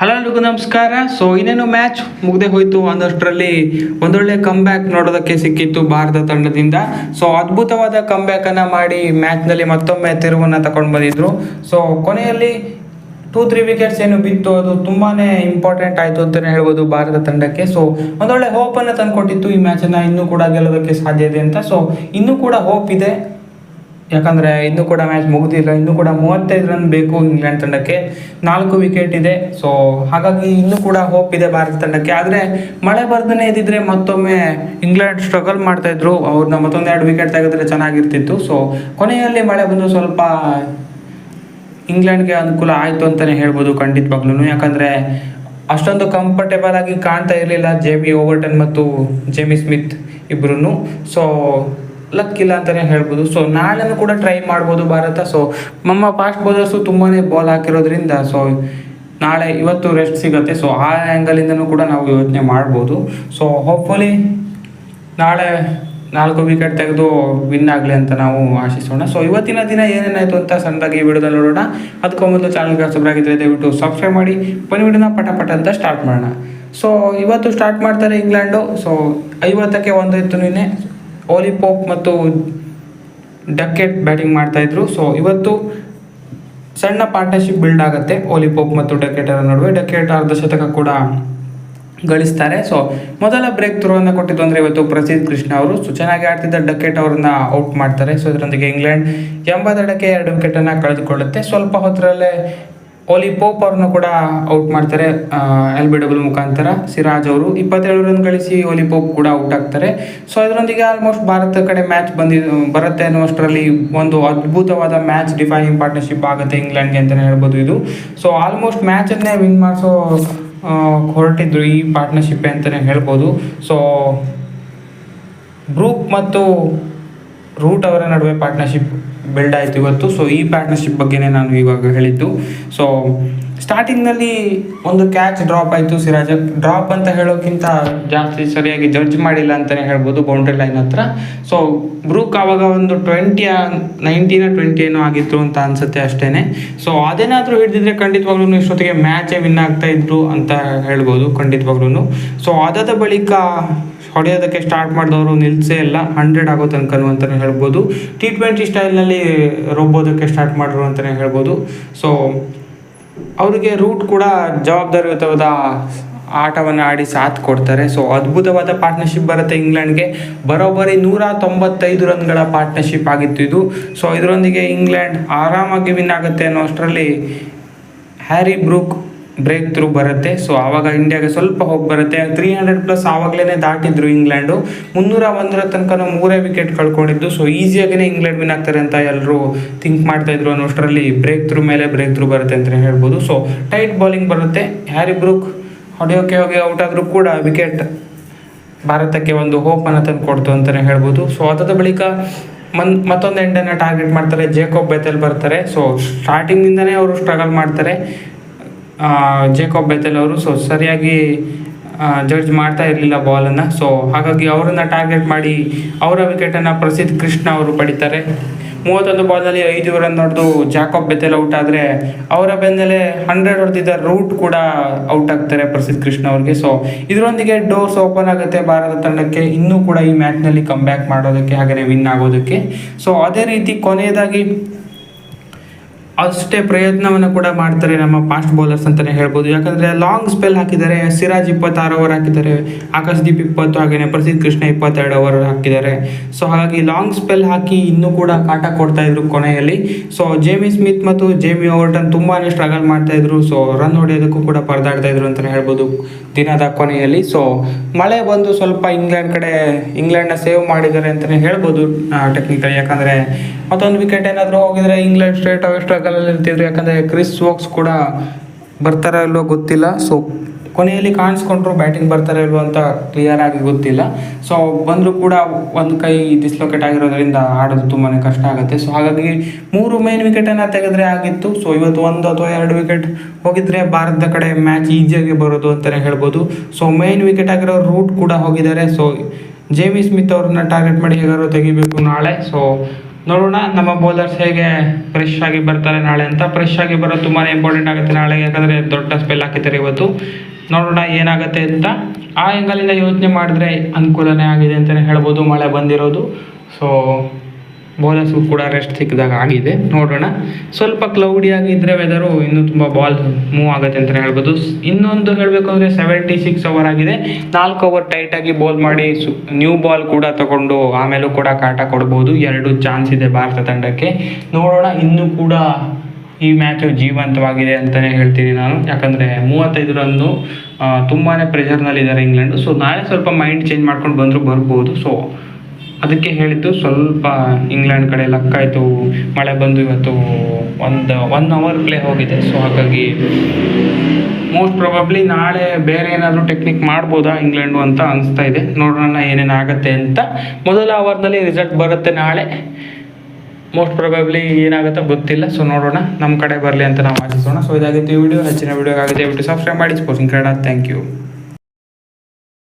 Hello ಎಲ್ರಿಗೂ ನಮಸ್ಕಾರ. So ಇನ್ನೇನು ಮ್ಯಾಚ್ ಮುಗ್ದೆ ಹೋಯಿತು ಒಂದಷ್ಟರಲ್ಲಿ. ಒಂದೊಳ್ಳೆ ಬ್ಯಾಕ್ ನೋಡೋದಕ್ಕೆ ಸಿಕ್ಕಿತ್ತು ಭಾರತ ತಂಡದಿಂದ. ಸೊ ಅದ್ಭುತವಾದ ಕಮ್ ಬ್ಯಾಕ್ ಅನ್ನ ಮಾಡಿ ಮ್ಯಾಚ್ನಲ್ಲಿ ಮತ್ತೊಮ್ಮೆ ತಿರುವನ್ನ ತಗೊಂಡು ಬಂದಿದ್ರು. ಸೊ ಕೊನೆಯಲ್ಲಿ ಟೂ ತ್ರೀ ವಿಕೆಟ್ಸ್ ಏನು ಬಿತ್ತು, ಅದು ತುಂಬಾನೇ ಇಂಪಾರ್ಟೆಂಟ್ ಆಯ್ತು ಅಂತಾನೆ ಹೇಳ್ಬೋದು ಭಾರತ ತಂಡಕ್ಕೆ. ಸೊ ಒಂದೊಳ್ಳೆ ಹೋಪನ್ನು ತಂದುಕೊಟ್ಟಿತ್ತು ಈ ಮ್ಯಾಚ್ ಅನ್ನ. ಇನ್ನೂ ಕೂಡ ಗೆಲ್ಲೋದಕ್ಕೆ ಸಾಧ್ಯ ಇದೆ ಅಂತ. ಸೊ ಇನ್ನೂ ಕೂಡ ಹೋಪ್ ಇದೆ. ಯಾಕಂದ್ರೆ ಇನ್ನೂ ಕೂಡ ಮ್ಯಾಚ್ ಮುಗಿದಿಲ್ಲ, ಇನ್ನೂ ಕೂಡ ಮೂವತ್ತೈದು ರನ್ ಬೇಕು ಇಂಗ್ಲೆಂಡ್ ತಂಡಕ್ಕೆ. ನಾಲ್ಕು ವಿಕೆಟ್ ಇದೆ. ಸೊ ಹಾಗಾಗಿ ಇನ್ನೂ ಕೂಡ ಹೋಪ್ ಇದೆ ಭಾರತ ತಂಡಕ್ಕೆ. ಆದರೆ ಮಳೆ ಬರ್ದನೆ ಇದ್ದಿದ್ರೆ ಮತ್ತೊಮ್ಮೆ ಇಂಗ್ಲೆಂಡ್ ಸ್ಟ್ರಗಲ್ ಮಾಡ್ತಾ ಇದ್ರು. ಅವ್ರನ್ನ ಮತ್ತೊಂದೆರಡು ವಿಕೆಟ್ ತೆಗೆದ್ರೆ ಚೆನ್ನಾಗಿರ್ತಿತ್ತು. ಸೊ ಕೊನೆಯಲ್ಲಿ ಮಳೆ ಬಂದು ಸ್ವಲ್ಪ ಇಂಗ್ಲೆಂಡ್ಗೆ ಅನುಕೂಲ ಆಯಿತು ಅಂತಲೇ ಹೇಳ್ಬೋದು ಖಂಡಿತವಾಗ್ಲೂ ಯಾಕಂದರೆ ಅಷ್ಟೊಂದು ಕಂಫರ್ಟೇಬಲ್ ಆಗಿ ಕಾಣ್ತಾ ಇರಲಿಲ್ಲ ಜೆ ಬಿ ಓವರ್ಟನ್ ಮತ್ತು ಜೆಮಿ ಸ್ಮಿತ್ ಇಬ್ಬರೂ ಸೊ ಲಕ್ ಇಲ್ಲ ಅಂತಲೇ ಹೇಳ್ಬೋದು. ಸೊ ನಾಳೆನೂ ಕೂಡ ಟ್ರೈ ಮಾಡ್ಬೋದು ಭಾರತ. ಸೊ ನಮ್ಮ ಫಾಸ್ಟ್ ಬೌಲರ್ಸು ತುಂಬಾ ಬಾಲ್ ಹಾಕಿರೋದ್ರಿಂದ ಸೊ ನಾಳೆ ಇವತ್ತು ರೆಸ್ಟ್ ಸಿಗುತ್ತೆ. ಸೊ ಆ ಆ್ಯಂಗಲಿಂದನೂ ಕೂಡ ನಾವು ಯೋಚನೆ ಮಾಡ್ಬೋದು. ಸೊ ಹೋಪ್ಫುಲಿ ನಾಳೆ ನಾಲ್ಕು ವಿಕೆಟ್ ತೆಗೆದು ವಿನ್ ಆಗಲಿ ಅಂತ ನಾವು ಆಶಿಸೋಣ. ಸೊ ಇವತ್ತಿನ ದಿನ ಏನೇನಾಯಿತು ಅಂತ ಸಣ್ಣದಾಗಿ ಈ ವಿಡಿಯೋದಲ್ಲಿ ನೋಡೋಣ. ಅದಕ್ಕೂ ಮೊದಲು ಚಾನಲ್ಗೆ ಹೊಸಬರಾಗಿದ್ದರೆ ದಯವಿಟ್ಟು ಸಬ್ಸ್ಕ್ರೈಬ್ ಮಾಡಿ. ಬನ್ನಿ ವಿಡಿಯೋನ ಪಟ ಪಟ ಅಂತ ಸ್ಟಾರ್ಟ್ ಮಾಡೋಣ. ಸೊ ಇವತ್ತು ಸ್ಟಾರ್ಟ್ ಮಾಡ್ತಾರೆ ಇಂಗ್ಲೆಂಡು. ಸೊ ಐವತ್ತಕ್ಕೆ ಒಂದು ಇತ್ತು ನಿನ್ನೆ. ಓಲಿ ಪೋಪ್ ಮತ್ತು ಡಕೆಟ್ ಬ್ಯಾಟಿಂಗ್ ಮಾಡ್ತಾ ಇದ್ರು. ಸೊ ಇವತ್ತು ಸಣ್ಣ ಪಾರ್ಟ್ನರ್ಶಿಪ್ ಬಿಲ್ಡ್ ಆಗುತ್ತೆ ಓಲಿ ಪೋಪ್ ಮತ್ತು ಡಕೆಟರ ನಡುವೆ. ಡಕೆಟ್ ಅರ್ಧ ಶತಕ ಕೂಡ ಗಳಿಸ್ತಾರೆ. ಸೊ ಮೊದಲ ಬ್ರೇಕ್ ಥ್ರೂ ಅನ್ನ ಕೊಟ್ಟಿದ್ದು ಅಂದರೆ ಇವತ್ತು ಪ್ರಸಿದ್ಧ ಕೃಷ್ಣ ಅವರು. ಸೊ ಚೆನ್ನಾಗಿ ಆಡ್ತಿದ್ದ ಡಕೆಟ್ ಅವ್ರನ್ನ ಔಟ್ ಮಾಡ್ತಾರೆ. ಸೊ ಇದರೊಂದಿಗೆ ಇಂಗ್ಲೆಂಡ್ ಎಂಬತ್ತೆರಡಕ್ಕೆ ಎರಡು ವಿಕೆಟ್ ಅನ್ನ ಕಳೆದುಕೊಳ್ಳುತ್ತೆ. ಸ್ವಲ್ಪ ಹೊತ್ತರಲ್ಲೇ ಓಲಿ ಪೋಪ್ ಅವ್ರನ್ನ ಕೂಡ ಔಟ್ ಮಾಡ್ತಾರೆ ಎಲ್ ಬಿ ಡಬ್ಲ್ಯೂ ಮುಖಾಂತರ. ಸಿರಾಜ್ ಅವರು ಇಪ್ಪತ್ತೇಳು ರನ್ ಗಳಿಸಿ ಓಲಿ ಪೋಪ್ ಕೂಡ ಔಟ್ ಆಗ್ತಾರೆ. ಸೊ ಅದರೊಂದಿಗೆ ಆಲ್ಮೋಸ್ಟ್ ಭಾರತ ಕಡೆ ಮ್ಯಾಚ್ ಬಂದಿ, ಬರುತ್ತೆ ಅನ್ನುವಷ್ಟರಲ್ಲಿ ಒಂದು ಅದ್ಭುತವಾದ ಮ್ಯಾಚ್ ಡಿಫೈನಿಂಗ್ ಪಾರ್ಟ್ನರ್ಶಿಪ್ ಆಗುತ್ತೆ ಇಂಗ್ಲೆಂಡ್ಗೆ ಅಂತಲೇ ಹೇಳ್ಬೋದು ಇದು. ಸೊ ಆಲ್ಮೋಸ್ಟ್ ಮ್ಯಾಚನ್ನೇ ವಿನ್ ಮಾಡಿಸೋ ಹೊರಟಿದ್ರು ಈ ಪಾರ್ಟ್ನರ್ಶಿಪ್ ಅಂತಲೇ ಹೇಳ್ಬೋದು. ಸೊ ಗ್ರೂಪ್ ಮತ್ತು ರೂಟ್ ಅವರ ನಡುವೆ ಪಾರ್ಟ್ನರ್ಶಿಪ್ ಬಿಲ್ಡ್ ಆಯಿತು ಇವತ್ತು. ಸೊ ಈ ಪಾರ್ಟ್ನರ್ಶಿಪ್ ಬಗ್ಗೆನೇ ನಾನು ಇವಾಗ ಹೇಳಿದ್ದು. ಸೊ ಸ್ಟಾರ್ಟಿಂಗ್ನಲ್ಲಿ ಒಂದು ಕ್ಯಾಚ್ ಡ್ರಾಪ್ ಆಯಿತು ಸಿರಾಜ್. ಡ್ರಾಪ್ ಅಂತ ಹೇಳೋಕ್ಕಿಂತ ಜಾಸ್ತಿ ಸರಿಯಾಗಿ ಜಡ್ಜ್ ಮಾಡಿಲ್ಲ ಅಂತಲೇ ಹೇಳ್ಬೋದು ಬೌಂಡ್ರಿ ಲೈನ್ ಹತ್ರ. ಸೊ ಬ್ರೂಕ್ ಆವಾಗ ಒಂದು ಟ್ವೆಂಟಿಯ ನೈನ್ಟೀನ ಟ್ವೆಂಟಿ ಏನೋ ಆಗಿತ್ತು ಅಂತ ಅನ್ಸುತ್ತೆ ಅಷ್ಟೇ ಸೊ ಅದೇನಾದರೂ ಹಿಡಿದಿದ್ರೆ ಖಂಡಿತವಾಗ್ಲೂ ಇಷ್ಟೊತ್ತಿಗೆ ಮ್ಯಾಚೇ ವಿನ್ ಆಗ್ತಾ ಇದ್ರು ಅಂತ ಹೇಳ್ಬೋದು ಖಂಡಿತವಾಗ್ಲೂ ಸೊ ಅದಾದ ಬಳಿಕ ಹೊಡೆಯೋದಕ್ಕೆ ಸ್ಟಾರ್ಟ್ ಮಾಡಿದವರು ನಿಲ್ಸೇ ಇಲ್ಲ ಹಂಡ್ರೆಡ್ ಆಗೋ ತನಕನೂ ಅಂತಲೇ ಹೇಳ್ಬೋದು. ಟಿ ಟ್ವೆಂಟಿ ಸ್ಟೈಲ್ನಲ್ಲಿ ರೊಬ್ಬೋದಕ್ಕೆ ಸ್ಟಾರ್ಟ್ ಮಾಡಿದ್ರು ಅಂತಲೇ ಹೇಳ್ಬೋದು. ಸೊ ಅವರಿಗೆ ರೂಟ್ ಕೂಡ ಜವಾಬ್ದಾರಿಯುತವಾದ ಆಟವನ್ನು ಆಡಿ ಸಾಥ್ ಕೊಡ್ತಾರೆ. ಸೊ ಅದ್ಭುತವಾದ ಪಾರ್ಟ್ನರ್ಶಿಪ್ ಬರುತ್ತೆ ಇಂಗ್ಲೆಂಡ್ಗೆ. ಬರೋಬ್ಬರಿ ನೂರ ತೊಂಬತ್ತೈದು ರನ್ಗಳ ಪಾರ್ಟ್ನರ್ಶಿಪ್ ಆಗಿತ್ತು ಇದು. ಸೊ ಇದರೊಂದಿಗೆ ಇಂಗ್ಲೆಂಡ್ ಆರಾಮಾಗಿ ವಿನ್ ಆಗುತ್ತೆ ಅನ್ನೋ ಅಷ್ಟರಲ್ಲಿ ಹ್ಯಾರಿ ಬ್ರೂಕ್ ಬ್ರೇಕ್ ಥ್ರೂ ಬರುತ್ತೆ. ಸೊ ಆವಾಗ ಇಂಡಿಯಾಗೆ ಸ್ವಲ್ಪ ಹೋಗಿ ಬರುತ್ತೆ. ತ್ರೀ ಹಂಡ್ರೆಡ್ ಪ್ಲಸ್ ಆವಾಗಲೇ ದಾಟಿದ್ರು ಇಂಗ್ಲೆಂಡು ಮುನ್ನೂರ ಒಂದರ ತನಕ ಮೂರೇ ವಿಕೆಟ್ ಕಳ್ಕೊಂಡಿದ್ದು. ಸೊ ಈಸಿಯಾಗೇ ಇಂಗ್ಲೆಂಡ್ ವಿನ್ ಆಗ್ತಾರೆ ಅಂತ ಎಲ್ಲರೂ ಥಿಂಕ್ ಮಾಡ್ತಾ ಇದ್ರು ಅನ್ನೋಷ್ಟರಲ್ಲಿ ಬ್ರೇಕ್ ಥ್ರೂ ಮೇಲೆ ಬ್ರೇಕ್ ಥ್ರೂ ಬರುತ್ತೆ ಅಂತಲೇ ಹೇಳ್ಬೋದು. ಸೊ ಟೈಟ್ ಬೌಲಿಂಗ್ ಬರುತ್ತೆ. ಹ್ಯಾರಿ ಬ್ರೂಕ್ ಹೊಡೆಯೋಕೆ ಹೋಗಿ ಔಟ್ ಆದರೂ ಕೂಡ ವಿಕೆಟ್ ಭಾರತಕ್ಕೆ ಒಂದು ಹೋಪನ್ನು ತಂದು ಕೊಡ್ತು ಅಂತಲೇ ಹೇಳ್ಬೋದು. ಸೊ ಅದಾದ ಬಳಿಕ ಮನ್, ಮತ್ತೊಂದು ಎಂಡನ್ನು ಟಾರ್ಗೆಟ್ ಮಾಡ್ತಾರೆ. ಜೇಕೋಬ್ ಬೆತಲ್ ಬರ್ತಾರೆ. ಸೊ ಸ್ಟಾರ್ಟಿಂಗಿಂದನೇ ಅವರು ಸ್ಟ್ರಗಲ್ ಮಾಡ್ತಾರೆ. ಜೇಕೋಬ್ ಬೆತೆಲ್ ಅವರು ಸೊ ಸರಿಯಾಗಿ ಜಡ್ಜ್ ಮಾಡ್ತಾ ಇರಲಿಲ್ಲ ಬಾಲನ್ನು ಸೊ ಹಾಗಾಗಿ ಅವರನ್ನು ಟಾರ್ಗೆಟ್ ಮಾಡಿ, ಅವರ ವಿಕೆಟನ್ನು ಪ್ರಸಿದ್ಧ ಕೃಷ್ಣ ಅವರು ಪಡಿತಾರೆ. ಮೂವತ್ತೊಂದು ಬಾಲ್ನಲ್ಲಿ ಐದು ರನ್ ಹೊಡೆದು ಜಾಕೋಬ್ ಬೆತೆಲ್ ಔಟ್ ಆದರೆ, ಅವರ ಬೆನ್ನಲ್ಲೇ ಹಂಡ್ರೆಡ್ ಹೊಡೆದಿದ್ದ ರೂಟ್ ಕೂಡ ಔಟ್ ಆಗ್ತಾರೆ ಪ್ರಸಿದ್ಧ ಕೃಷ್ಣ ಅವ್ರಿಗೆ. ಸೊ ಇದರೊಂದಿಗೆ ಡೋರ್ಸ್ ಓಪನ್ ಆಗುತ್ತೆ ಭಾರತ ತಂಡಕ್ಕೆ. ಇನ್ನೂ ಕೂಡ ಈ ಮ್ಯಾಚ್ನಲ್ಲಿ ಕಮ್ ಬ್ಯಾಕ್ ಮಾಡೋದಕ್ಕೆ ಹಾಗೆಯೇ ವಿನ್ ಆಗೋದಕ್ಕೆ. ಸೊ ಅದೇ ರೀತಿ ಕೊನೆಯದಾಗಿ ಅಷ್ಟೇ ಪ್ರಯತ್ನವನ್ನು ಕೂಡ ಮಾಡ್ತಾರೆ ನಮ್ಮ ಫಾಸ್ಟ್ ಬೌಲರ್ಸ್ ಅಂತಲೇ ಹೇಳ್ಬೋದು. ಯಾಕಂದರೆ ಲಾಂಗ್ ಸ್ಪೆಲ್ ಹಾಕಿದ್ದಾರೆ, ಸಿರಾಜ್ ಇಪ್ಪತ್ತಾರು ಓವರ್ ಹಾಕಿದ್ದಾರೆ ಆಕಾಶದೀಪ್ ಇಪ್ಪತ್ತು ಹಾಗೆಯೇ ಪ್ರಸಿದ್ಧ ಕೃಷ್ಣ ಇಪ್ಪತ್ತೆರಡು ಓವರ್ ಹಾಕಿದ್ದಾರೆ. ಸೊ ಹಾಗಾಗಿ ಲಾಂಗ್ ಸ್ಪೆಲ್ ಹಾಕಿ ಇನ್ನೂ ಕೂಡ ಕಾಟ ಕೊಡ್ತಾ ಇದ್ರು ಕೊನೆಯಲ್ಲಿ. ಸೊ ಜೇಮಿ ಸ್ಮಿತ್ ಮತ್ತು ಜೇಮಿ ಓವರ್ಟನ್ ತುಂಬಾ ಸ್ಟ್ರಗಲ್ ಮಾಡ್ತಾ ಇದ್ರು. ಸೊ ರನ್ ಹೊಡೆಯೋದಕ್ಕೂ ಕೂಡ ಪರದಾಡ್ತಾ ಇದ್ರು ಅಂತಲೇ ಹೇಳ್ಬೋದು ದಿನದ ಕೊನೆಯಲ್ಲಿ. ಸೊ ಮಳೆ ಬಂದು ಸ್ವಲ್ಪ ಇಂಗ್ಲೆಂಡ್ ಕಡೆ ಇಂಗ್ಲೆಂಡ್ನ ಸೇವ್ ಮಾಡಿದ್ದಾರೆ ಅಂತಲೇ ಹೇಳ್ಬೋದು ಟೆಕ್ನಿಕಲಿ ಯಾಕಂದರೆ ಮತ್ತೊಂದು ವಿಕೆಟ್ ಏನಾದರೂ ಹೋಗಿದ್ರೆ ಇಂಗ್ಲೆಂಡ್ ಸ್ಟ್ರೇಟ್ ಅವೇ ಸ್ಟ್ರಗಲಲ್ಲಿ ನಿಂತಿದ್ರು ಯಾಕಂದರೆ ಕ್ರಿಸ್ ವೋಕ್ಸ್ ಕೂಡ ಬರ್ತಾರೋ ಇಲ್ವೋ ಗೊತ್ತಿಲ್ಲ. ಸೊ ಕೊನೆಯಲ್ಲಿ ಕಾಣಿಸ್ಕೊಂಡ್ರು ಬ್ಯಾಟಿಂಗ್ ಬರ್ತಾರೋ ಇಲ್ವೋ ಅಂತ ಕ್ಲಿಯರ್ ಆಗಿ ಗೊತ್ತಿಲ್ಲ. ಸೊ ಬಂದರೂ ಕೂಡ ಒಂದು ಕೈ ಡಿಸ್ಲೊಕೇಟ್ ಆಗಿರೋದ್ರಿಂದ ಆಡೋದು ತುಂಬಾ ಕಷ್ಟ ಆಗುತ್ತೆ. ಸೊ ಹಾಗಾಗಿ ಮೂರು ಮೇನ್ ವಿಕೆಟನ್ನು ತೆಗೆದ್ರೆ ಆಗಿತ್ತು. ಸೊ ಇವತ್ತು ಒಂದು ಅಥವಾ ಎರಡು ವಿಕೆಟ್ ಹೋಗಿದ್ರೆ ಭಾರತದ ಕಡೆ ಮ್ಯಾಚ್ ಈಸಿಯಾಗಿ ಬರೋದು ಅಂತಲೇ ಹೇಳ್ಬೋದು. ಸೊ ಮೇನ್ ವಿಕೆಟ್ ಆಗಿರೋ ರೂಟ್ ಕೂಡ ಹೋಗಿದ್ದಾರೆ. ಸೊ ಜೇಮಿ ಸ್ಮಿತ್ ಅವ್ರನ್ನ ಟಾರ್ಗೆಟ್ ಮಾಡಿ ಹೇಗಾದ್ರು ತೆಗಿಬೇಕು ನಾಳೆ. ಸೊ ನೋಡೋಣ, ನಮ್ಮ ಬೌಲರ್ಸ್ ಹೇಗೆ ಫ್ರೆಶ್ ಆಗಿ ಬರ್ತಾರೆ ನಾಳೆ ಅಂತ. ಫ್ರೆಶ್ ಆಗಿ ಬರೋದು ತುಂಬಾ ಇಂಪಾರ್ಟೆಂಟ್ ಆಗುತ್ತೆ ನಾಳೆ, ಯಾಕಂದರೆ ದೊಡ್ಡ ಸ್ಪೆಲ್ ಹಾಕಿದ್ದಾರೆ ಇವತ್ತು. ನೋಡೋಣ ಏನಾಗುತ್ತೆ ಅಂತ. ಆ ಎಂಗಲಿಂದ ಯೋಚನೆ ಮಾಡಿದ್ರೆ ಅನುಕೂಲನೇ ಆಗಿದೆ ಅಂತಲೇ ಹೇಳ್ಬೋದು, ಮಳೆ ಬಂದಿರೋದು. ಸೊ ಬೌಲರ್ಸ್ಗೂ ಕೂಡ ರೆಸ್ಟ್ ಸಿಕ್ಕಿದಾಗ ಆಗಿದೆ. ನೋಡೋಣ. ಸ್ವಲ್ಪ ಕ್ಲೌಡಿ ಆಗಿದ್ದರೆ ವೆದರು ಇನ್ನೂ ತುಂಬ ಬಾಲ್ ಮೂವ್ ಆಗುತ್ತೆ ಅಂತಲೇ ಹೇಳ್ಬೋದು. ಇನ್ನೊಂದು ಹೇಳಬೇಕು ಅಂದರೆ ಸೆವೆಂಟಿ ಸಿಕ್ಸ್ ಓವರ್ ಆಗಿದೆ. ನಾಲ್ಕು ಓವರ್ ಟೈಟಾಗಿ ಬೋಲ್ ಮಾಡಿ ಸು ನ್ಯೂ ಬಾಲ್ ಕೂಡ ತಗೊಂಡು ಆಮೇಲೂ ಕೂಡ ಕಾಟ ಕೊಡ್ಬೋದು. ಎರಡು ಚಾನ್ಸ್ ಇದೆ ಭಾರತ ತಂಡಕ್ಕೆ. ನೋಡೋಣ, ಇನ್ನೂ ಕೂಡ ಈ ಮ್ಯಾಚು ಜೀವಂತವಾಗಿದೆ ಅಂತಲೇ ಹೇಳ್ತೀನಿ ನಾನು. ಯಾಕಂದರೆ ಮೂವತ್ತೈದು ರನ್ನು ತುಂಬಾ ಪ್ರೆಷರ್ನಲ್ಲಿದ್ದಾರೆ ಇಂಗ್ಲೆಂಡು. ಸೊ ನಾಳೆ ಸ್ವಲ್ಪ ಮೈಂಡ್ ಚೇಂಜ್ ಮಾಡ್ಕೊಂಡು ಬಂದರೂ ಬರ್ಬೋದು. ಸೊ ಅದಕ್ಕೆ ಹೇಳಿದ್ದು ಸ್ವಲ್ಪ ಇಂಗ್ಲೆಂಡ್ ಕಡೆ ಲಕ್ ಆಯಿತು, ಮಳೆ ಬಂದು ಇವತ್ತು ಒಂದು ಒನ್ ಅವರ್ ಪ್ಲೇ ಹೋಗಿದೆ. ಸೊ ಹಾಗಾಗಿ ಮೋಸ್ಟ್ ಪ್ರಾಬಬ್ಲಿ ನಾಳೆ ಬೇರೆ ಏನಾದರೂ ಟೆಕ್ನಿಕ್ ಮಾಡ್ಬೋದಾ ಇಂಗ್ಲೆಂಡು ಅಂತ ಅನಿಸ್ತಾ ಇದೆ. ನೋಡೋಣ ಏನೇನು ಆಗುತ್ತೆ ಅಂತ. ಮೊದಲ ಅವರ್ನಲ್ಲಿ ರಿಸಲ್ಟ್ ಬರುತ್ತೆ ನಾಳೆ. ಮೋಸ್ಟ್ ಪ್ರಾಬಬ್ಲಿ ಏನಾಗುತ್ತೋ ಗೊತ್ತಿಲ್ಲ. ಸೊ ನೋಡೋಣ. ನಮ್ಮ ಕಡೆ ಬರಲಿ ಅಂತ ನಾವು ಆಶಿಸೋಣ. ಸೊ ಇದಾಗಿತ್ತು ಈ ವಿಡಿಯೋ ಹೆಚ್ಚಿನ ವಿಡಿಯೋ ಆಗಿದೆ ದಯವಿಟ್ಟು ಸಬ್ಸ್ಕ್ರೈಬ್ ಮಾಡಿ. Sports Kannada thank you